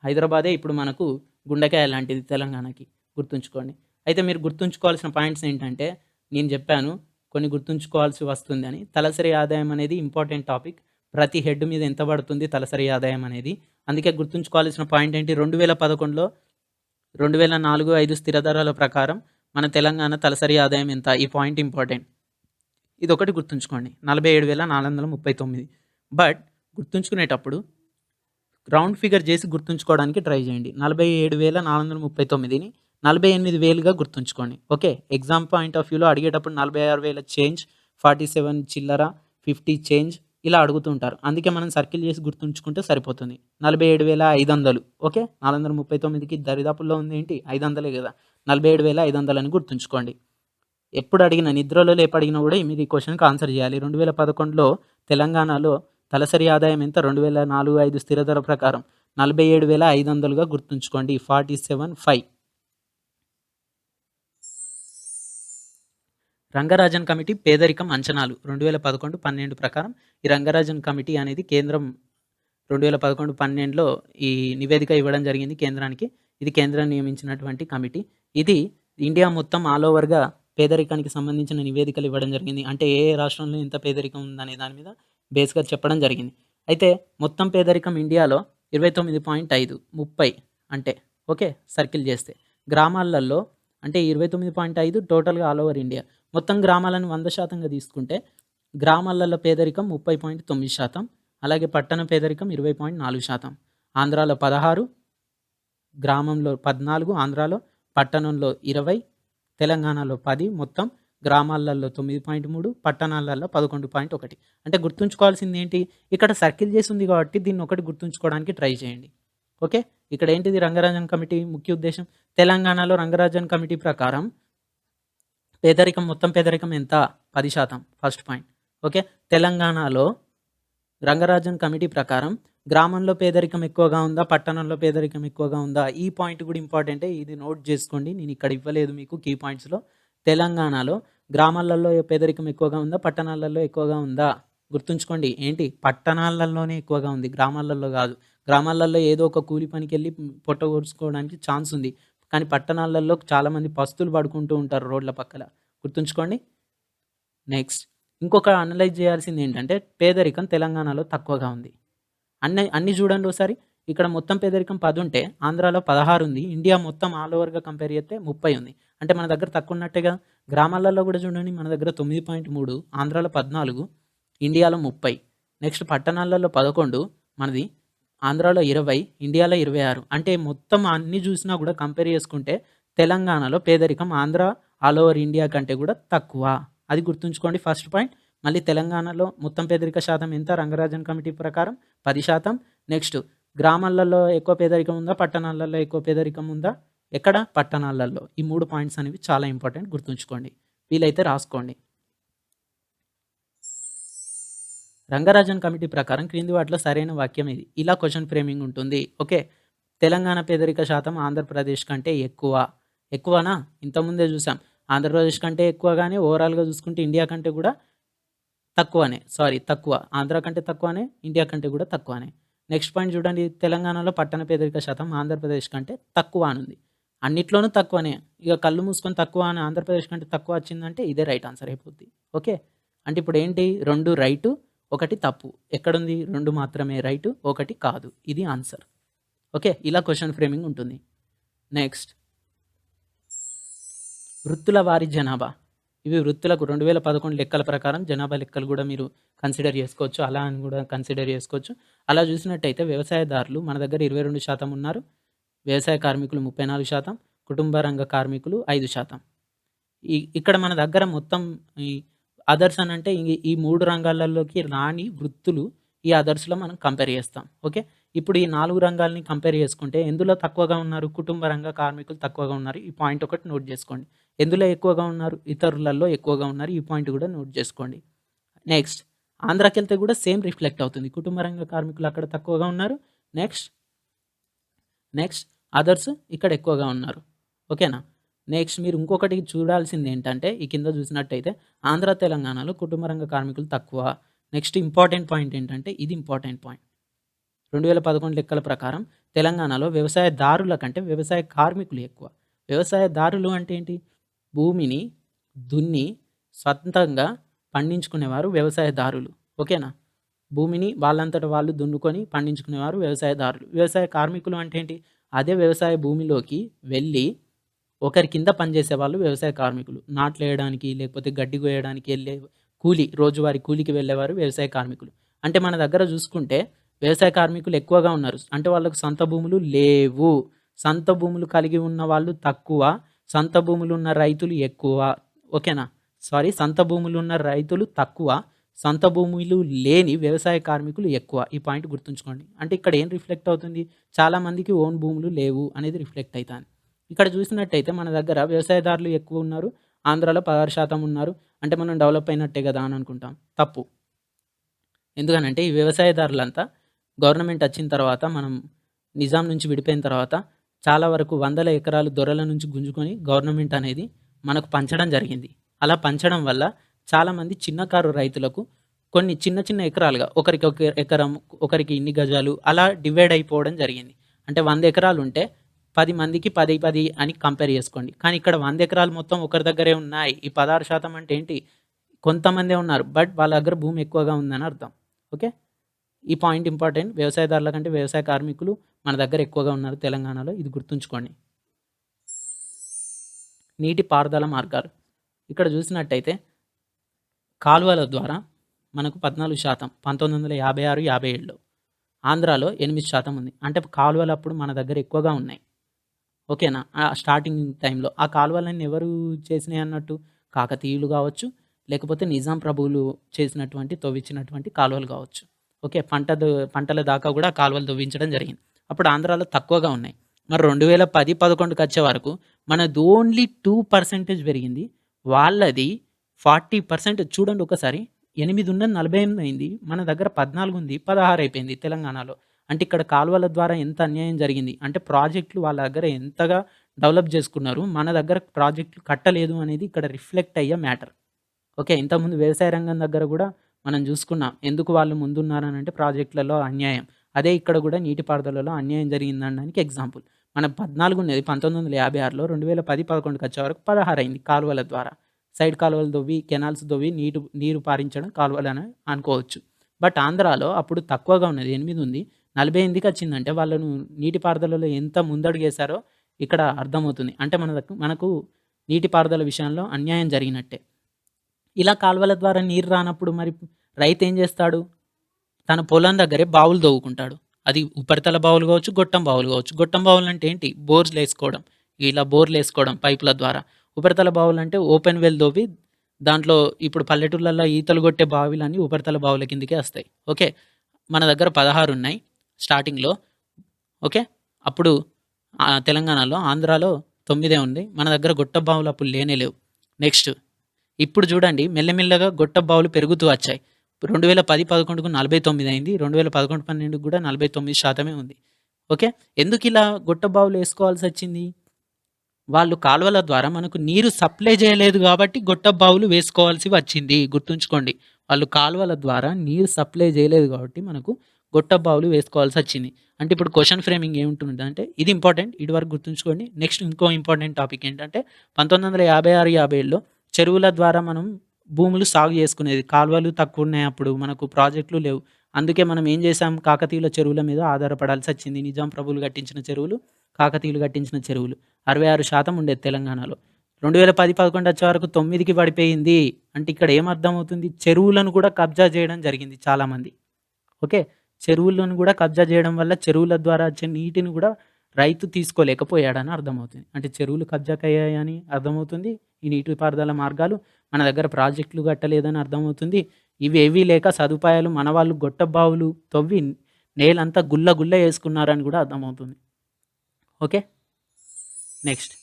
హైదరాబాదే ఇప్పుడు మనకు గుండెకాయ లాంటిది తెలంగాణకి. గుర్తుంచుకోండి. అయితే మీరు గుర్తుంచుకోవాల్సిన పాయింట్స్ ఏంటంటే నేను చెప్పాను కొన్ని గుర్తుంచుకోవాల్సి వస్తుంది అని. తలసరి ఆదాయం అనేది ఇంపార్టెంట్ టాపిక్. ప్రతి హెడ్ మీద ఎంత పడుతుంది తలసరి ఆదాయం అనేది. అందుకే గుర్తుంచుకోవాల్సిన పాయింట్ ఏంటి? రెండు వేల పదకొండులో రెండు వేల నాలుగు ఐదు స్థిర ధరల ప్రకారం మన తెలంగాణ తలసరి ఆదాయం ఎంత? ఈ పాయింట్ ఇంపార్టెంట్. ఇది ఒకటి గుర్తుంచుకోండి. నలభై ఏడు వేల నాలుగు వందల ముప్పై తొమ్మిది. బట్ గుర్తుంచుకునేటప్పుడు రౌండ్ ఫిగర్ చేసి గుర్తుంచుకోవడానికి ట్రై చేయండి. నలభై ఏడు వేల నాలుగు వందల ముప్పై తొమ్మిదిని నలభై ఎనిమిది వేలుగా గుర్తుంచుకోండి. ఓకే? ఎగ్జామ్ పాయింట్ ఆఫ్ వ్యూలో అడిగేటప్పుడు నలభై ఆరు వేల చేంజ్ ఫార్టీ సెవెన్ చిల్లర ఫిఫ్టీ చేంజ్ ఇలా అడుగుతుంటారు అందుకే మనం సర్కిల్ చేసి గుర్తుంచుకుంటే సరిపోతుంది. నలభై ఏడు వేల ఐదు వందలు. ఓకే? నాలుగు వందల ముప్పై తొమ్మిదికి దరిదాపుల్లో ఉంది ఏంటి? ఐదు వందలే కదా. నలభై ఏడు వేల ఐదు వందలని గుర్తుంచుకోండి. ఎప్పుడు అడిగిన నిద్రలో లేపు అడిగినా కూడా మీరు ఈ క్వశ్చన్కి ఆన్సర్ చేయాలి. రెండు వేల పదకొండులో తెలంగాణలో తలసరి ఆదాయం ఎంత? రెండు వేల నాలుగు ఐదు స్థిర ధర ప్రకారం నలభై ఏడు వేల ఐదు వందలుగా గుర్తుంచుకోండి. Forty seven five. Rangarajan committee పేదరికం అంచనాలు రెండు వేల పదకొండు పన్నెండు ప్రకారం. ఈ రంగరాజన్ కమిటీ అనేది కేంద్రం రెండు వేల పదకొండు పన్నెండులో ఈ నివేదిక ఇవ్వడం జరిగింది కేంద్రానికి. ఇది కేంద్రం నియమించినటువంటి కమిటీ. ఇది ఇండియా మొత్తం ఆల్ ఓవర్గా పేదరికానికి సంబంధించిన నివేదికలు ఇవ్వడం జరిగింది. అంటే ఏ ఏ రాష్ట్రంలో ఎంత పేదరికం ఉందనే దాని మీద బేస్గా చెప్పడం జరిగింది. అయితే మొత్తం పేదరికం ఇండియాలో ఇరవై తొమ్మిది పాయింట్ ఐదు ముప్పై అంటే ఓకే సర్కిల్ చేస్తే. గ్రామాలలో అంటే ఇరవై తొమ్మిది పాయింట్ ఐదు టోటల్గా ఆల్ ఓవర్ ఇండియా. మొత్తం గ్రామాలను వంద శాతంగా తీసుకుంటే గ్రామాలలో పేదరికం ముప్పై పాయింట్ తొమ్మిది శాతం అలాగే పట్టణ పేదరికం ఇరవై పాయింట్ నాలుగు శాతం. ఆంధ్రాలో పదహారు గ్రామంలో పద్నాలుగు ఆంధ్రాలో పట్టణంలో ఇరవై తెలంగాణలో పది మొత్తం గ్రామాలలో తొమ్మిది పాయింట్ మూడు పట్టణాలలో పదకొండు పాయింట్ ఒకటి. అంటే గుర్తుంచుకోవాల్సింది ఏంటి? ఇక్కడ సర్కిల్ చేసి ఉంది కాబట్టి దీన్ని ఒకటి గుర్తుంచుకోవడానికి ట్రై చేయండి. ఓకే? ఇక్కడ ఏంటిది రంగరాజన్ కమిటీ ముఖ్య ఉద్దేశం? తెలంగాణలో రంగరాజన్ కమిటీ ప్రకారం పేదరికం మొత్తం పేదరికం ఎంత? పది శాతం ఫస్ట్ పాయింట్. ఓకే? తెలంగాణలో రంగరాజన్ కమిటీ ప్రకారం గ్రామంలో పేదరికం ఎక్కువగా ఉందా? పట్టణంలో పేదరికం ఎక్కువగా ఉందా? ఈ పాయింట్ కూడా ఇంపార్టెంటే ఇది నోట్ చేసుకోండి. నేను ఇక్కడ ఇవ్వలేదు మీకు కీ పాయింట్స్లో తెలంగాణలో గ్రామాలలో పేదరికం ఎక్కువగా ఉందా? పట్టణాలలో ఎక్కువగా ఉందా? గుర్తుంచుకోండి. ఏంటి? పట్టణాలలోనే ఎక్కువగా ఉంది. గ్రామాలలో కాదు. గ్రామాలలో ఏదో ఒక కూలి పనికి వెళ్ళి పొట్టగొడుచుకోవడానికి ఛాన్స్ ఉంది. కానీ పట్టణాలలో చాలామంది పస్తులు పడుకుంటూ ఉంటారు రోడ్ల పక్కల. గుర్తుంచుకోండి. నెక్స్ట్. ఇంకొక అనలైజ్ చేయాల్సింది ఏంటంటే పేదరికం తెలంగాణలో తక్కువగా ఉంది. అన్ని అన్ని చూడండి ఒకసారి. ఇక్కడ మొత్తం పేదరికం పది ఉంటే ఆంధ్రాలో పదహారు ఉంది. ఇండియా మొత్తం ఆల్ ఓవర్గా కంపేర్ చేస్తే ముప్పై ఉంది. అంటే మన దగ్గర తక్కువ ఉన్నట్టేగా గ్రామాలలో కూడా చూడండి మన దగ్గర తొమ్మిది పాయింట్ మూడు ఆంధ్రాలో పద్నాలుగు ఇండియాలో ముప్పై నెక్స్ట్ పట్టణాలలో పదకొండు మనది ఆంధ్రాలో ఇరవై ఇండియాలో ఇరవై ఆరు. అంటే మొత్తం అన్ని చూసినా కూడా కంపేర్ చేసుకుంటే తెలంగాణలో పేదరికం ఆంధ్ర ఆల్ ఓవర్ ఇండియా కంటే కూడా తక్కువ. అది గుర్తుంచుకోండి ఫస్ట్ పాయింట్. మళ్ళీ తెలంగాణలో మొత్తం పేదరిక శాతం ఎంత? రంగరాజన్ కమిటీ ప్రకారం పది శాతం. నెక్స్ట్ గ్రామాలలో ఎక్కువ పేదరికం ఉందా? పట్టణాలలో ఎక్కువ పేదరికం ఉందా? ఎక్కడ? పట్టణాలలో. ఈ మూడు పాయింట్స్ అనేవి చాలా ఇంపార్టెంట్ గుర్తుంచుకోండి. వీలైతే రాసుకోండి. రంగరాజన్ కమిటీ ప్రకారం క్రింది వాటిలో సరైన వాక్యం ఇది. ఇలా క్వశ్చన్ ఫ్రేమింగ్ ఉంటుంది. ఓకే తెలంగాణ పేదరిక శాతం ఆంధ్రప్రదేశ్ కంటే ఎక్కువ. ఎక్కువనా? ఇంతకుముందే చూసాం. ఆంధ్రప్రదేశ్ కంటే ఎక్కువగానే ఓవరాల్గా చూసుకుంటే ఇండియా కంటే కూడా తక్కువనే. సారీ తక్కువ. ఆంధ్ర కంటే తక్కువనే ఇండియా కంటే కూడా తక్కువనే. నెక్స్ట్ పాయింట్ చూడండి తెలంగాణలో పట్టణ పేదరిక శాతం ఆంధ్రప్రదేశ్ కంటే తక్కువ అని ఉంది అన్నిట్లోనూ తక్కువనే. ఇక కళ్ళు మూసుకొని తక్కువ అని ఆంధ్రప్రదేశ్ కంటే తక్కువ వచ్చిందంటే ఇదే రైట్ ఆన్సర్ అయిపోద్ది. ఓకే? అంటే ఇప్పుడు ఏంటి? రెండు రైటు ఒకటి తప్పు. ఎక్కడుంది? రెండు మాత్రమే రైటు ఒకటి కాదు. ఇది ఆన్సర్. ఓకే? ఇలా క్వశ్చన్ ఫ్రేమింగ్ ఉంటుంది. నెక్స్ట్. వృత్తుల వారి జనాభా. ఇవి వృత్తులకు రెండు వేల పదకొండు లెక్కల ప్రకారం జనాభా లెక్కలు కూడా మీరు కన్సిడర్ చేసుకోవచ్చు. అలా అని కూడా కన్సిడర్ చేసుకోవచ్చు. అలా చూసినట్టయితే వ్యవసాయదారులు మన దగ్గర ఇరవై రెండు శాతం ఉన్నారు. వ్యవసాయ కార్మికులు ముప్పై నాలుగు శాతం. కుటుంబ రంగ కార్మికులు ఐదు శాతం. ఈ ఇక్కడ మన దగ్గర మొత్తం ఈ అదర్స్ అని అంటే ఈ- ఈ మూడు రంగాలలోకి రాని వృత్తులు ఈ అదర్స్లో మనం కంపేర్ చేస్తాం. ఓకే? ఇప్పుడు ఈ నాలుగు రంగాల్ని కంపేర్ చేసుకుంటే ఎందులో తక్కువగా ఉన్నారు? కుటుంబ రంగ కార్మికులు తక్కువగా ఉన్నారు. ఈ పాయింట్ ఒకటి నోట్ చేసుకోండి. ఎందులో ఎక్కువగా ఉన్నారు? ఇతరులలో ఎక్కువగా ఉన్నారు. ఈ పాయింట్ కూడా నోట్ చేసుకోండి. నెక్స్ట్ ఆంధ్రాకి వెళ్తే కూడా సేమ్ రిఫ్లెక్ట్ అవుతుంది. కుటుంబ రంగ కార్మికులు అక్కడ తక్కువగా ఉన్నారు. నెక్స్ట్ నెక్స్ట్ అదర్స్ ఇక్కడ ఎక్కువగా ఉన్నారు. ఓకేనా నెక్స్ట్ మీరు ఇంకొకటి చూడాల్సింది ఏంటంటే ఈ కింద చూసినట్టయితే ఆంధ్ర తెలంగాణలో కుటుంబ రంగ కార్మికులు తక్కువ. నెక్స్ట్ ఇంపార్టెంట్ పాయింట్ ఏంటంటే ఇది ఇంపార్టెంట్ పాయింట్ రెండు వేల పదకొండు లెక్కల ప్రకారం తెలంగాణలో వ్యవసాయదారుల కంటే వ్యవసాయ కార్మికులు ఎక్కువ. వ్యవసాయదారులు అంటే ఏంటి? భూమిని దున్ని స్వంతంగా పండించుకునేవారు వ్యవసాయదారులు ఓకేనా? భూమిని వాళ్ళంతట వాళ్ళు దున్నుకొని పండించుకునేవారు వ్యవసాయదారులు వ్యవసాయ కార్మికులు అంటే ఏంటి? అదే వ్యవసాయ భూమిలోకి వెళ్ళి ఒకరి కింద పనిచేసే వాళ్ళు వ్యవసాయ కార్మికులు. నాట్లు వేయడానికి లేకపోతే గడ్డి కోయడానికి వెళ్ళే కూలి రోజువారీ కూలికి వెళ్ళేవారు వ్యవసాయ కార్మికులు. అంటే మన దగ్గర చూసుకుంటే వ్యవసాయ కార్మికులు ఎక్కువగా ఉన్నారు. అంటే వాళ్ళకు సొంత భూములు లేవు. సొంత భూములు కలిగి ఉన్న వాళ్ళు తక్కువ. సొంత భూములు ఉన్న రైతులు ఎక్కువ. ఓకేనా? సారీ సొంత భూములు ఉన్న రైతులు తక్కువ. సొంత భూములు లేని వ్యవసాయ కార్మికులు ఎక్కువ. ఈ పాయింట్ గుర్తుంచుకోండి. అంటే ఇక్కడ ఏం రిఫ్లెక్ట్ అవుతుంది? చాలామందికి ఓన్ భూములు లేవు అనేది రిఫ్లెక్ట్ అవుతుంది ఇక్కడ చూసినట్టయితే మన దగ్గర వ్యవసాయదారులు ఎక్కువ ఉన్నారు. ఆంధ్రాలో పదహారు శాతం ఉన్నారు. అంటే మనం డెవలప్ అయినట్టే కదా అని అనుకుంటాం. తప్పు. ఎందుకనంటే ఈ వ్యవసాయదారులంతా గవర్నమెంట్ వచ్చిన తర్వాత మనం నిజాం నుంచి విడిపోయిన తర్వాత చాలా వరకు వందల ఎకరాలు దొరల నుంచి గుంజుకొని గవర్నమెంట్ అనేది మనకు పంచడం జరిగింది. అలా పంచడం వల్ల చాలామంది చిన్నకారు రైతులకు కొన్ని చిన్న చిన్న ఎకరాలుగా ఒకరికి ఒక ఎకరం ఒకరికి ఇన్ని గజాలు అలా డివైడ్ అయిపోవడం జరిగింది. అంటే వంద ఎకరాలు ఉంటే పది మందికి పది పది అని కంపేర్ చేసుకోండి. కానీ ఇక్కడ వంద ఎకరాలు మొత్తం ఒకరి దగ్గరే ఉన్నాయి. ఈ పదహారు శాతం అంటే ఏంటి? కొంతమందే ఉన్నారు. బట్ వాళ్ళ దగ్గర భూమి ఎక్కువగా ఉందని అర్థం. ఓకే? ఈ పాయింట్ ఇంపార్టెంట్. వ్యవసాయదారుల కంటే వ్యవసాయ కార్మికులు మన దగ్గర ఎక్కువగా ఉన్నారు తెలంగాణలో. ఇది గుర్తుంచుకోండి. నీటి పారుదల మార్గాలు. ఇక్కడ చూసినట్టయితే కాలువల ద్వారా మనకు పద్నాలుగు శాతం పంతొమ్మిది వందల యాభై ఆరు యాభై ఏడులో ఆంధ్రాలో ఎనిమిది శాతం ఉంది. అంటే కాలువలు అప్పుడు మన దగ్గర ఎక్కువగా ఉన్నాయి. ఓకేనా? ఆ స్టార్టింగ్ టైంలో. ఆ కాలువలన్నీ ఎవరు చేసినాయి అన్నట్టు? కాకతీయులు కావచ్చు లేకపోతే నిజాం ప్రభువులు చేసినటువంటి తవ్వించినటువంటి కాలువలు కావచ్చు. ఓకే పంట పంటల దాకా కూడా కాలువలు తవ్వించడం జరిగింది. అప్పుడు ఆంధ్రాలో తక్కువగా ఉన్నాయి. మరి రెండు వేల పది పదకొండుకి వచ్చే వరకు మనది ఓన్లీ టూ పర్సెంటేజ్ పెరిగింది. వాళ్ళది ఫార్టీ పర్సెంట్ చూడండి ఒకసారి. ఎనిమిది ఉన్నది నలభై ఎనిమిది అయింది. మన దగ్గర పద్నాలుగు ఉంది పదహారు అయిపోయింది తెలంగాణలో. అంటే ఇక్కడ కాలువల ద్వారా ఎంత అన్యాయం జరిగింది? అంటే ప్రాజెక్టులు వాళ్ళ దగ్గర ఎంతగా డెవలప్ చేసుకున్నారు? మన దగ్గర ప్రాజెక్టులు కట్టలేదు అనేది ఇక్కడ రిఫ్లెక్ట్ అయ్యే మ్యాటర్. ఓకే ఇంతకుముందు వ్యవసాయ రంగం దగ్గర కూడా మనం చూసుకున్నాం. ఎందుకు వాళ్ళు ముందున్నారని అంటే ప్రాజెక్టులలో అన్యాయం. అదే ఇక్కడ కూడా నీటిపారుదలలో అన్యాయం జరిగిందనడానికి ఎగ్జాంపుల్. మన పద్నాలుగు ఉండేది పంతొమ్మిది వందల యాభై ఆరులో రెండు వేల పది పదకొండుకి వచ్చే వరకు పదహారు అయింది కాలువల ద్వారా. సైడ్ కాలువలు దొవ్వి కెనాల్స్ దొవ్వి నీరు నీరు పారించడం కాలువలు అని అనుకోవచ్చు. బట్ ఆంధ్రాలో అప్పుడు తక్కువగా ఉన్నది ఎనిమిది ఉంది. నలభై ఎనిమిదికి వచ్చిందంటే వాళ్ళను నీటిపారుదలలో ఎంత ముందడుగేశారో ఇక్కడ అర్థమవుతుంది. అంటే మన మనకు నీటిపారుదల విషయంలో అన్యాయం జరిగినట్టే. ఇలా కాలువల ద్వారా నీరు రానప్పుడు మరి రైతు ఏం చేస్తాడు? తన పొలం దగ్గరే బావులు తవ్వుకుంటాడు అది ఉపరితల బావులు కావచ్చు గొట్టం బావులు కావచ్చు. గొట్టం బావులు అంటే ఏంటి? బోర్లు వేసుకోవడం. ఇలా బోర్లు వేసుకోవడం పైపుల ద్వారా. ఉపరితల బావులు అంటే ఓపెన్ వెల్ తోవి దాంట్లో ఇప్పుడు పల్లెటూళ్ళల్లో ఈతలు కొట్టే బావిలన్నీ ఉపరితల బావుల కిందకే వస్తాయి. ఓకే? మన దగ్గర పదహారు ఉన్నాయి స్టార్టింగ్లో. ఓకే? అప్పుడు తెలంగాణలో ఆంధ్రాలో తొమ్మిదే ఉంది. మన దగ్గర గొట్ట బావులు అప్పుడు లేనే లేవు. నెక్స్ట్ ఇప్పుడు చూడండి మెల్లమెల్లగా గొట్ట బావులు పెరుగుతూ వచ్చాయి. రెండు వేల పది పదకొండుకు నలభై తొమ్మిది అయింది. రెండు వేల పదకొండు పన్నెండుకు కూడా నలభై తొమ్మిది శాతమే ఉంది. ఓకే? ఎందుకు ఇలా గొట్ట బావులు వేసుకోవాల్సి వచ్చింది? వాళ్ళు కాలువల ద్వారా మనకు నీరు సప్లై చేయలేదు కాబట్టి గొట్ట బావులు వేసుకోవాల్సి వచ్చింది. గుర్తుంచుకోండి వాళ్ళు కాలువల ద్వారా నీరు సప్లై చేయలేదు కాబట్టి మనకు గొట్ట బావులు వేసుకోవాల్సి వచ్చింది. అంటే ఇప్పుడు క్వశ్చన్ ఫ్రేమింగ్ ఏముంటుంది అంటే ఇది ఇంపార్టెంట్ ఇటువరకు వరకు గుర్తుంచుకోండి. నెక్స్ట్ ఇంకో ఇంపార్టెంట్ టాపిక్ ఏంటంటే పంతొమ్మిది వందల యాభై ఆరు యాభై ఏడులో చెరువుల ద్వారా మనం భూములు సాగు చేసుకునేది. కాలువలు తక్కువ ఉన్నాయి అప్పుడు మనకు ప్రాజెక్టులు లేవు. అందుకే మనం ఏం చేసాం కాకతీయుల చెరువుల మీద ఆధారపడాల్సి వచ్చింది. నిజాం ప్రభువులు కట్టించిన చెరువులు కాకతీయులు కట్టించిన చెరువులు. అరవై ఆరు శాతం ఉండేది తెలంగాణలో. రెండు వేల పది పదకొండు వచ్చే వరకు తొమ్మిదికి పడిపోయింది. అంటే ఇక్కడ ఏం అర్థమవుతుంది? చెరువులను కూడా కబ్జా చేయడం జరిగింది చాలామంది. ఓకే? చెరువులను కూడా కబ్జా చేయడం వల్ల చెరువుల ద్వారా వచ్చే నీటిని కూడా రైతు తీసుకోలేకపోయాడని అర్థమవుతుంది. అంటే చెరువులు కబ్జాకయ్యాయని అర్థమవుతుంది. ఈ నీటిపారుదల మార్గాలు మన దగ్గర ప్రాజెక్టులు కట్టలేదని అర్థమవుతుంది. ఇవి ఏవీ లేక సదుపాయాలు మన వాళ్ళు గొట్ట బావులు తవ్వి నేలంతా గుల్ల గుల్ల వేసుకున్నారని కూడా అర్థమవుతుంది. ఓకే? నెక్స్ట్.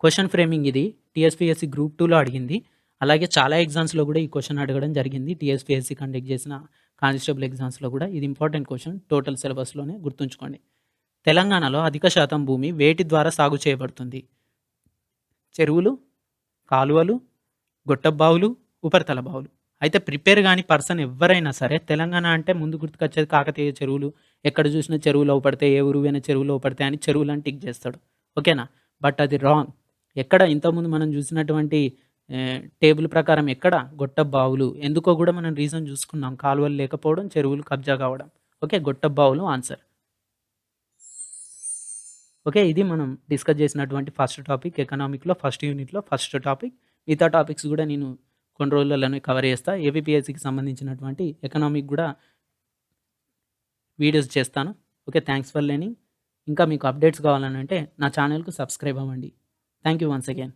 క్వశ్చన్ ఫ్రేమింగ్ ఇది. టీఎస్పీఎస్సి గ్రూప్ టూలో అడిగింది. అలాగే చాలా ఎగ్జామ్స్లో కూడా ఈ క్వశ్చన్ అడగడం జరిగింది. టీఎస్పీఎస్సి కండక్ట్ చేసిన కానిస్టేబుల్ ఎగ్జామ్స్లో కూడా. ఇది ఇంపార్టెంట్ క్వశ్చన్. టోటల్ సిలబస్లోనే గుర్తుంచుకోండి. తెలంగాణలో అధిక శాతం భూమి వేటి ద్వారా సాగు చేయబడుతుంది? చెరువులు కాలువలు గొట్టబావులు ఉపరితల బావులు అయితే ప్రిపేర్ కాని పర్సన్ ఎవరైనా సరే తెలంగాణ అంటే ముందు గుర్తుకొచ్చేది కాకతీయ చెరువులు. ఎక్కడ చూసినా చెరువులు పడితే ఏ ఊరు పోయినా చెరువులు పడితే అని చెరువులను టిక్ చేస్తాడు. ఓకేనా? బట్ అది రాంగ్. ఎక్కడ? ఇంతకుముందు మనం చూసినటువంటి టేబుల్ ప్రకారం ఎక్కడ? గొట్ట బావులు ఎందుకో కూడా మనం రీజన్ చూసుకున్నాం. కాలువలు లేకపోవడం చెరువులు కబ్జా కావడం. ఓకే? గొట్ట బావులు ఆన్సర్. ఓకే ఇది మనం డిస్కస్ చేసినటువంటి ఫస్ట్ టాపిక్ ఎకనామిక్లో ఫస్ట్ యూనిట్లో ఫస్ట్ టాపిక్. మిగతా టాపిక్స్ కూడా నేను కొన్ని రోజులలోనే కవర్ చేస్తా. ఏపీఎస్సికి సంబంధించినటువంటి ఎకనామిక్ కూడా వీడియోస్ చేస్తాను. Okay thanks for learning. ఇంకా మీకు అప్డేట్స్ కావాలని అంటే నా ఛానల్కు సబ్స్క్రైబ్ అవ్వండి. Thank you once again.